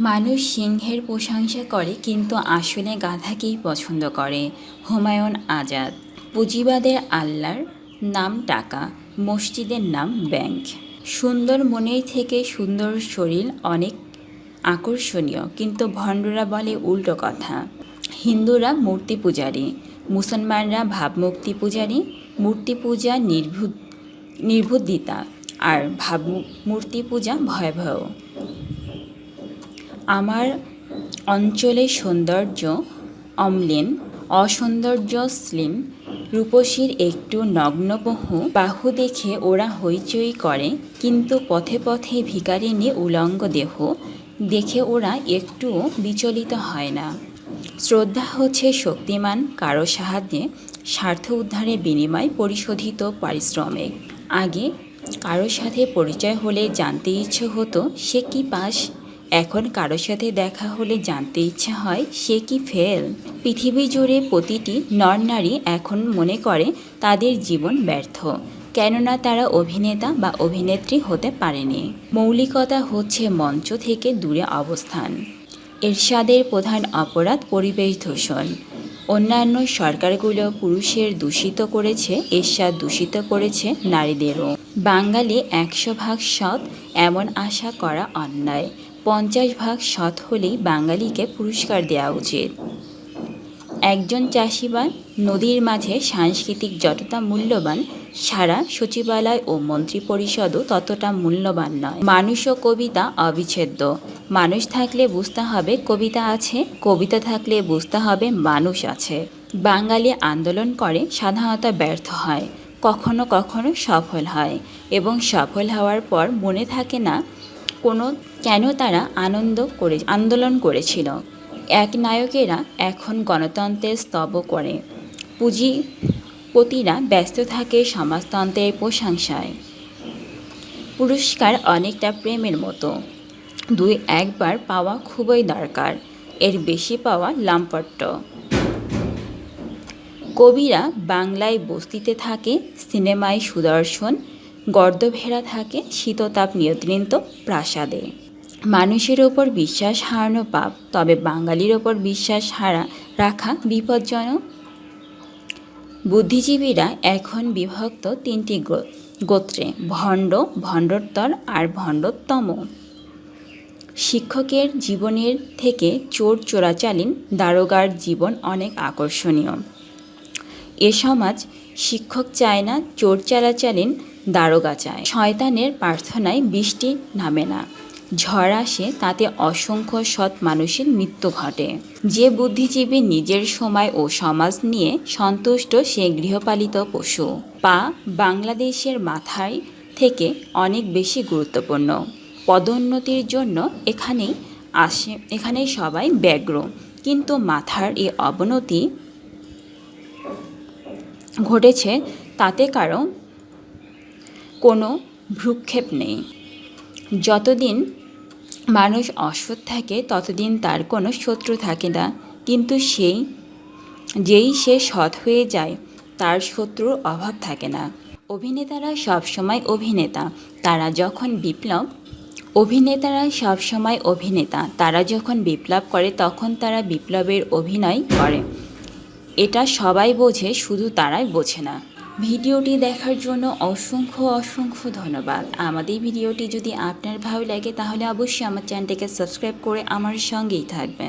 মানুষ সিংহের প্রশংসা করে কিন্তু আসলে গাধাকেই পছন্দ করে। হুমায়ুন আজাদ। পুঁজিবাদের আল্লাহর নাম টাকা, মসজিদের নাম ব্যাংক। সুন্দর মনের থেকে সুন্দর শরীর অনেক আকর্ষণীয়, কিন্তু ভণ্ডরা বলে উল্টো কথা। হিন্দুরা মূর্তি পূজারী, মুসলমানরা ভাবমূর্তি পূজারী, মূর্তি পূজা নির্ভুত নির্বুদ্ধিতা আর ভাবমূর্তি পূজা ভয়াবহ। আমার অঞ্চলের সৌন্দর্য অম্লিন, অসৌন্দর্য স্লিম, রূপসীর একটু নগ্নবহু, বাহু দেখে ওরা হইচই করে, কিন্তু পথে পথে ভিকারিনী উলঙ্গ দেহ দেখে ওরা একটুও বিচলিত হয় না। শ্রদ্ধা হচ্ছে শক্তিমান, কারও সাহায্যে স্বার্থ উদ্ধারের বিনিময় পরিশোধিত পারিশ্রমিক। আগে কারোর সাথে পরিচয় হলে জানতে ইচ্ছে হতো, সে কি পাস এখন কারোর সাথে দেখা হলে জানতে ইচ্ছা হয়, সে কি ফেল? পৃথিবী জুড়ে প্রতিটি নর নারী এখন মনে করে তাদের জীবন ব্যর্থ। কেননা তারা অভিনেতা বা অভিনেত্রী হতে পারেনি। মৌলিকতা হচ্ছে মঞ্চ থেকে দূরে অবস্থান। এরশাদের প্রধান অপরাধ পরিবেশ দূষণ। অন্যান্য সরকারগুলো পুরুষের দূষিত করেছে, এরশাদ দূষিত করেছে নারীদেরও। বাঙালি একশো ভাগ সৎ, এমন আশা করা অন্যায়। পঞ্চাশ ভাগ সৎ হলেই বাঙালিকে পুরস্কার দেওয়া উচিত। একজন চাষিবান নদীর মাঝে সাংস্কৃতিক যতটা মূল্যবান, সারা সচিবালয় ও মন্ত্রিপরিষদও ততটা মূল্যবান নয়। মানুষ ও কবিতা অবিচ্ছেদ্য। মানুষ থাকলে বুঝতে হবে কবিতা আছে, কবিতা থাকলে বুঝতে হবে মানুষ আছে। বাঙালি আন্দোলন করে সাধারণত ব্যর্থ হয়, কখনো কখনো সফল হয় এবং সফল হওয়ার পর মনে থাকে না কোনো কেন তারা আনন্দ করে, আন্দোলন করেছিল। এক নায়কেরা এখন গণতন্ত্রের স্তব করে। পুঁজিপতিরা ব্যস্ত থাকে সমাজতন্ত্রের প্রশংসায়। পুরস্কার অনেকটা প্রেমের মতো। দুই একবার পাওয়া খুবই দরকার, এর বেশি পাওয়া লাম্পট্ট কবিরা বাংলায় বস্তিতে থাকে, সিনেমায় সুদর্শন গর্দভেড়া থাকে, শীততাপ নিয়ন্ত্রিত প্রাসাদে। মানুষের ওপর বিশ্বাস হারানো পাপ, তবে বাঙালির ওপর বিশ্বাস হারা, রাখা বিপজ্জনক। বুদ্ধিজীবীরা এখন বিভক্ত তিনটি গোত্রে, ভণ্ড, ভণ্ডোত্তর আর ভণ্ডোত্তম। শিক্ষকের জীবনের থেকে চোর চোরাচালীন দারোগার জীবন অনেক আকর্ষণীয়। এ সমাজ শিক্ষক চায় না, চোর চালাচালীন দারোগা চায়। শয়তানের প্রার্থনায় বৃষ্টি নামে না। ঝড় আসে তাতে অসংখ্য সৎ মানুষের মৃত্যু ঘটে। যে বুদ্ধিজীবী নিজের সময় ও সমাজ নিয়ে সন্তুষ্ট, সে গৃহপালিত পশু। পা বাংলাদেশের মাথায় থেকে অনেক বেশি গুরুত্বপূর্ণ। পদোন্নতির জন্য এখানেই আসে, এখানেই সবাই ব্যগ্র। কিন্তু মাথার এই অবনতি ঘটেছে তাতে কারও কোনো ভ্রুক্ষেপ নেই। যতদিন মানুষ অসৎ থাকে, ততদিন তার কোনো শত্রু থাকে না। কিন্তু সেই, যেই সে সৎ হয়ে যায়, তার শত্রুর অভাব থাকে না। অভিনেতারা সবসময় অভিনেতা, তারা যখন বিপ্লব, অভিনেতারা সবসময় অভিনেতা, তারা যখন বিপ্লব করে, তখন তারা বিপ্লবের অভিনয় করে। এটা সবাই বোঝে, শুধু তারাই বোঝে না। ভিডিওটি দেখার জন্য অসংখ্য অসংখ্য ধন্যবাদ। আমাদের ভিডিওটি যদি আপনার ভালো লাগে, তাহলে অবশ্যই আমার চ্যানেলটিকে সাবস্ক্রাইব করে আমার সঙ্গেই থাকবেন।